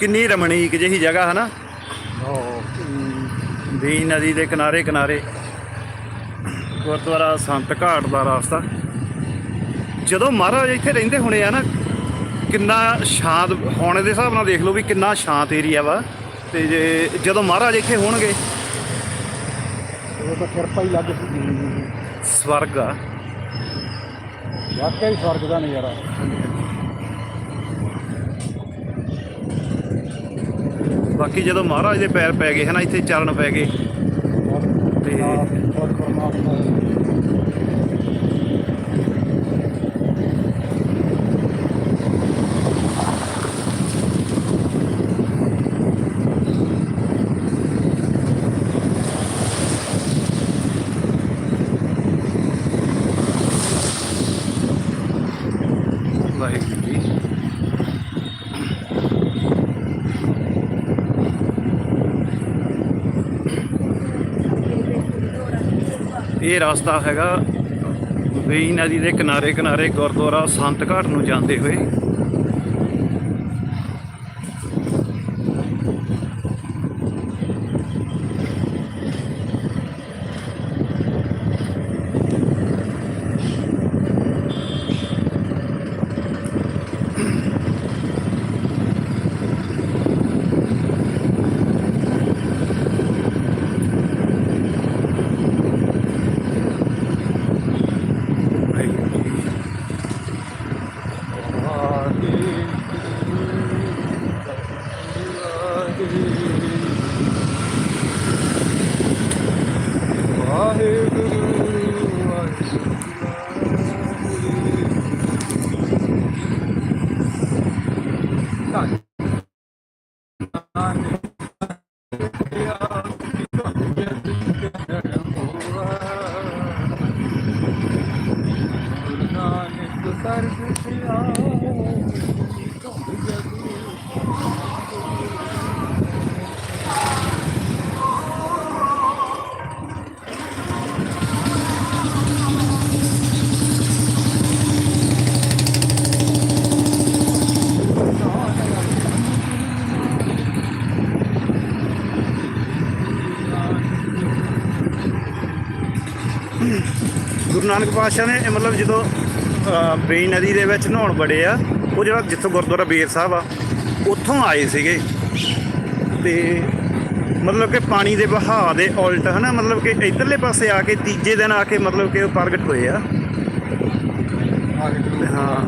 ਕਿੰਨੀ ਰਮਣੀਕ ਜਿਹੀ ਜਗ੍ਹਾ ਹਨਾ? ਵੀ ਨਦੀ ਦੇ ਕਿਨਾਰੇ ਕਿਨਾਰੇ। ਗੁਰਦੁਆਰਾ ਸੰਤ ਘਾਟ ਦਾ ਰਸਤਾ। ਜਦੋਂ ਮਹਾਰਾਜ ਇੱਥੇ ਰਹਿੰਦੇ ਹੋਣੇ ਆ ਨਾ ਕਿੰਨਾ ਸ਼ਾਂਤ ਹੋਣੇ ਦੇ ਹਿਸਾਬ ਨਾਲ ਦੇਖ ਲਓ ਵੀ ਕਿੰਨਾ ਸ਼ਾਂਤ ਏਰੀਆ ਵਾ। ਤੇ ਜੇ ਜਦੋਂ ਮਹਾਰਾਜ ਇੱਥੇ ਹੋਣਗੇ। ਉਹ ਤਾਂ ਕਿਰਪਾ ਹੀ ਲੱਗ ਸਵਰਗ ਆ। ਵਾਕਿਆ ਹੀ ਸਵਰਗ ਦਾ ਨਜ਼ਾਰਾ। ਬਾਕੀ ਜਦੋਂ ਮਹਾਰਾਜ ਦੇ ਪੈਰ ਪੈ ਗਏ ਹਨਾ ਇੱਥੇ ਚਰਨ ਪੈ ਗਏ। ਤੇ ਬਹੁਤ ਇਹ ਰਸਤਾ ਹੈਗਾ ਵੇਈ ਨਦੀ ਦੇ ਕਿਨਾਰੇ ਕਿਨਾਰੇ ਗੁਰਦੁਆਰਾ ਸੰਤ ਘਾਟ ਨੂੰ ਜਾਂਦੇ ਹੋਏ। নাই ਗੁਰੂ ਨਾਨਕ ਪਾਤਸ਼ਾਹ ਨੇ ਮਤਲਬ ਜਦੋਂ ਬੇਈ ਨਦੀ ਦੇ ਵਿੱਚ ਨਹਾਉਣ ਬੜੇ ਆ, ਉਹ ਜਿਹੜਾ ਜਿੱਥੋਂ ਗੁਰਦੁਆਰਾ ਬੇਰ ਸਾਹਿਬ ਆ, ਉੱਥੋਂ ਆਏ ਸੀਗੇ। ਤੇ ਮਤਲਬ ਕਿ ਪਾਣੀ ਦੇ ਵਹਾਅ ਦੇ ਉਲਟ, ਹਨਾ, ਮਤਲਬ ਕਿ ਇਧਰਲੇ ਪਾਸੇ ਆ ਕੇ ਤੀਜੇ ਦਿਨ ਆ ਕੇ ਮਤਲਬ ਕਿ ਉਹ ਪ੍ਰਗਟ ਹੋਏ ਆ। ਹਾਂ,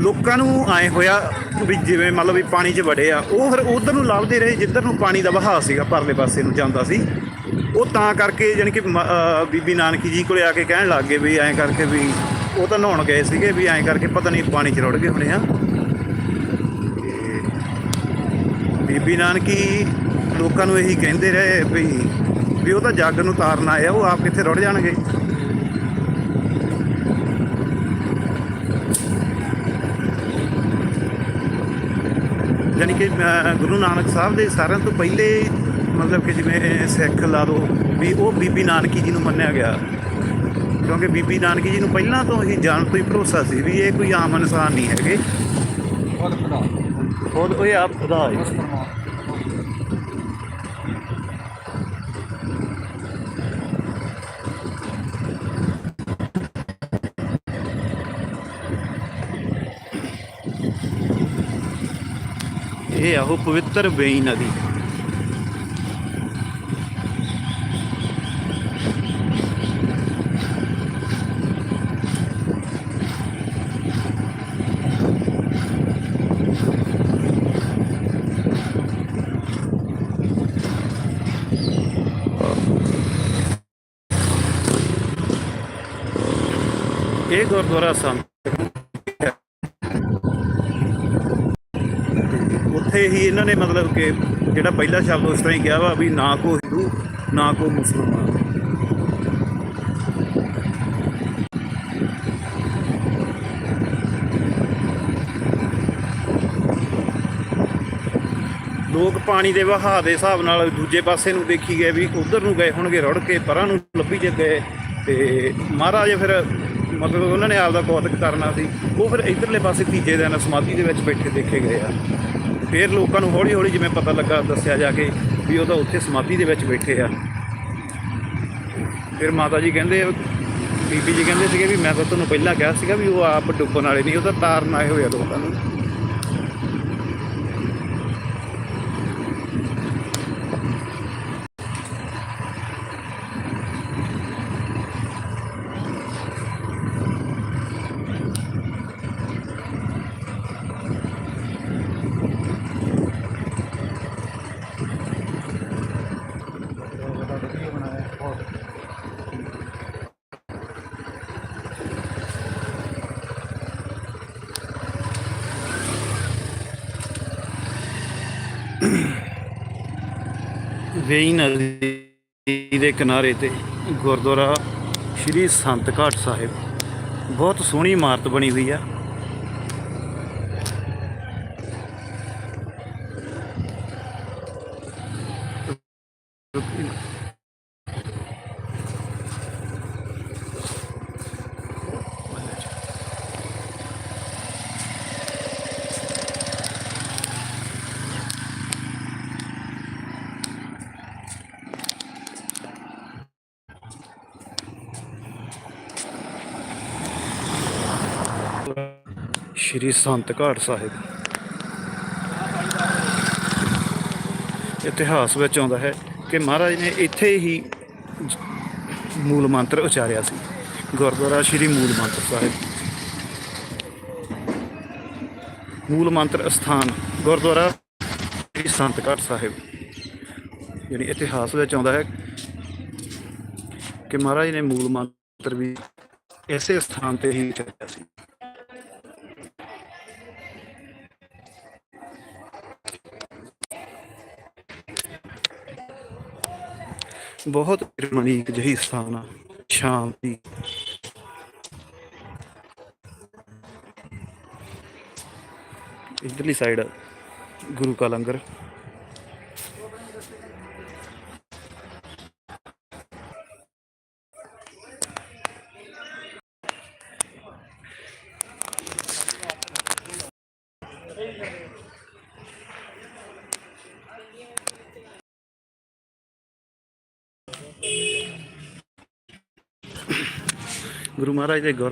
ਲੋਕਾਂ ਨੂੰ ਆਏ ਹੋਇਆ ਵੀ ਜਿਵੇਂ ਮਤਲਬ ਵੀ ਪਾਣੀ 'ਚ ਵੜੇ ਆ, ਉਹ ਫਿਰ ਉਧਰ ਨੂੰ ਲੱਭਦੇ ਰਹੇ, ਜਿੱਧਰ ਨੂੰ ਪਾਣੀ ਦਾ ਵਹਾਅ ਸੀਗਾ, ਪਰਲੇ ਪਾਸੇ ਨੂੰ ਜਾਂਦਾ ਸੀ। ਉਹ ਤਾਂ ਕਰਕੇ ਜਾਣੀ ਕਿ ਮ- ਅਹ ਬੀਬੀ ਨਾਨਕੀ ਜੀ ਕੋਲੇ ਆ ਕੇ ਕਹਿਣ ਲੱਗ ਗਏ ਵੀ ਐਂ ਕਰਕੇ ਵੀ ਉਹ ਤਾਂ ਨਹਾਉਣ ਗਏ ਸੀਗੇ ਵੀ ਐਂ ਕਰਕੇ ਪਤਾ ਨਹੀਂ ਪਾਣੀ 'ਚ ਰੁੜ ਗਏ ਹੋਣੇ ਆ। ਤੇ ਬੀਬੀ ਨਾਨਕੀ ਲੋਕਾਂ ਨੂੰ ਇਹੀ ਕਹਿੰਦੇ ਰਹੇ ਵੀ ਵੀ ਉਹ ਤਾਂ ਜੱਗ ਨੂੰ ਤਾਰਨ ਆਇਆ ਉਹ ਆਪ ਕਿੱਥੇ ਰੁੜ ਜਾਣਗੇ। ਯਾਨੀ ਕਿ ਅਹ, ਗੁਰੂ ਨਾਨਕ ਸਾਹਿਬ ਦੇ ਸਾਰਿਆਂ ਤੋਂ ਪਹਿਲੇ ਮਤਲਬ ਕਿ ਜਿਵੇਂ ਸਿੱਖ ਲਾ ਲਓ ਵੀ ਉਹ ਬੀਬੀ ਨਾਨਕੀ ਜੀ ਨੂੰ ਮੰਨਿਆ ਗਿਆ। ਕਿਉਂਕਿ ਬੀਬੀ ਨਾਨਕੀ ਜੀ ਨੂੰ ਪਹਿਲਾਂ ਤੋਂ ਹੀ ਜਾਣ ਤੋਂ ਹੀ ਭਰੋਸਾ ਸੀ ਵੀ ਇਹ ਕੋਈ ਆਮ ਇਨਸਾਨ ਨਹੀਂ ਹੈਗੇ। ਬਹੁਤ ਖੁਦਾ। ਖੁਦ ਉਹ ਆਪ ਖੁਦਾ ਹੈ। ਇਹ ਆ ਉਹ ਪਵਿੱਤਰ ਵੇਈ ਨਦੀ। ਇਹ ਗੁਰਦੁਆਰਾ ਸੰਤ ਉੱਥੇ ਹੀ ਇਹਨਾਂ ਨੇ ਮਤਲਬ ਕਿ ਜਿਹੜਾ ਪਹਿਲਾ ਸ਼ਬਦ ਉਸ ਤਰ੍ਹਾਂ ਹੀ ਕਿਹਾ ਵਾ ਵੀ ਨਾ ਕੋ ਹਿੰਦੂ, ਨਾ ਕੋ ਮੁਸਲਮਾਨ। ਲੋਕ ਪਾਣੀ ਦੇ ਵਹਾਅ ਦੇ ਹਿਸਾਬ ਨਾਲ ਦੂਜੇ ਪਾਸੇ ਨੂੰ ਦੇਖੀ ਗਏ ਵੀ ਉਧਰ ਨੂੰ ਗਏ ਹੋਣਗੇ ਰੁੜ ਕੇ, ਪਰਾਂ ਨੂੰ ਲੱਭੀ ਜੇ ਗਏ ਤੇ ਮਹਾਰਾਜ ਫਿਰ ਮਤਲਬ ਉਹਨਾਂ ਨੇ ਆਪ ਦਾ ਕੌਤਕ ਕਰਨਾ ਸੀ। ਉਹ ਫਿਰ ਇਧਰਲੇ ਪਾਸੇ ਤੀਜੇ ਦਿਨ ਸਮਾਧੀ ਦੇ ਵਿੱਚ ਬੈਠੇ ਦੇਖੇ ਗਏ ਆ। ਫਿਰ ਲੋਕਾਂ ਨੂੰ ਹੌਲੀ ਹੌਲੀ ਜਿਵੇਂ ਪਤਾ ਲੱਗਾ, ਦੱਸਿਆ ਜਾ ਕੇ ਵੀ ਉਹ ਤਾਂ ਉੱਥੇ ਸਮਾਧੀ ਦੇ ਵਿੱਚ ਬੈਠੇ ਆ। ਫਿਰ ਮਾਤਾ ਜੀ ਕਹਿੰਦੇ, ਬੀਬੀ ਜੀ ਕਹਿੰਦੇ ਸੀਗੇ ਵੀ ਮੈਂ ਤਾਂ ਤੁਹਾਨੂੰ ਪਹਿਲਾਂ ਕਿਹਾ ਸੀਗਾ ਵੀ ਉਹ ਆਪ ਡੁੱਬਣ ਵਾਲੇ ਨਹੀਂ, ਉਹ ਤਾਂ ਤਾਰਨ ਆਏ ਹੋਏ ਆ ਲੋਕਾਂ ਨੂੰ ਬੜਾ ਵਧੀਆ ਬਣਾਇਆ ਬਹੁਤ ਵੇਈ ਨਦੀ ਦੇ ਕਿਨਾਰੇ ਤੇ ਗੁਰਦੁਆਰਾ ਸ਼੍ਰੀ ਸੰਤ ਘਾਟ ਸਾਹਿਬ। ਬਹੁਤ ਸੋਹਣੀ ਇਮਾਰਤ ਬਣੀ ਹੋਈ ਆ। ਸ਼੍ਰੀ ਸੰਤ ਘਾਟ ਸਾਹਿਬ। ਇਤਿਹਾਸ ਵਿੱਚ ਆਉਂਦਾ ਹੈ ਕਿ ਮਹਾਰਾਜ ਨੇ ਇੱਥੇ ਹੀ ਮੂਲ ਮੰਤਰ ਉਚਾਰਿਆ ਸੀ। ਗੁਰਦੁਆਰਾ ਸ਼੍ਰੀ ਮੂਲ ਮੰਤਰ ਸਾਹਿਬ। ਮੂਲ ਮੰਤਰ ਅਸਥਾਨ ਗੁਰਦੁਆਰਾ ਸ਼੍ਰੀ ਸੰਤ ਘਾਟ ਸਾਹਿਬ। ਜਿਹੜੀ ਇਤਿਹਾਸ ਵਿੱਚ ਆਉਂਦਾ ਹੈ ਕਿ ਮਹਾਰਾਜ ਨੇ ਮੂਲ ਮੰਤਰ ਵੀ ਇਸੇ ਸਥਾਨ ਤੇ ਹੀ ਉਚਾਰਿਆ ਸੀ। ਬਹੁਤ ਰਮਣੀਕ ਜਿਹੀ ਸਥਾਨ ਆ ਸ਼ਾਮ ਦੀ ਇਧਰਲੀ ਸਾਈਡ ਗੁਰੂ ਕਾ ਲੰਗਰ। ਗੁਰੂ ਮਹਾਰਾਜ ਦੇ ਗੁਰ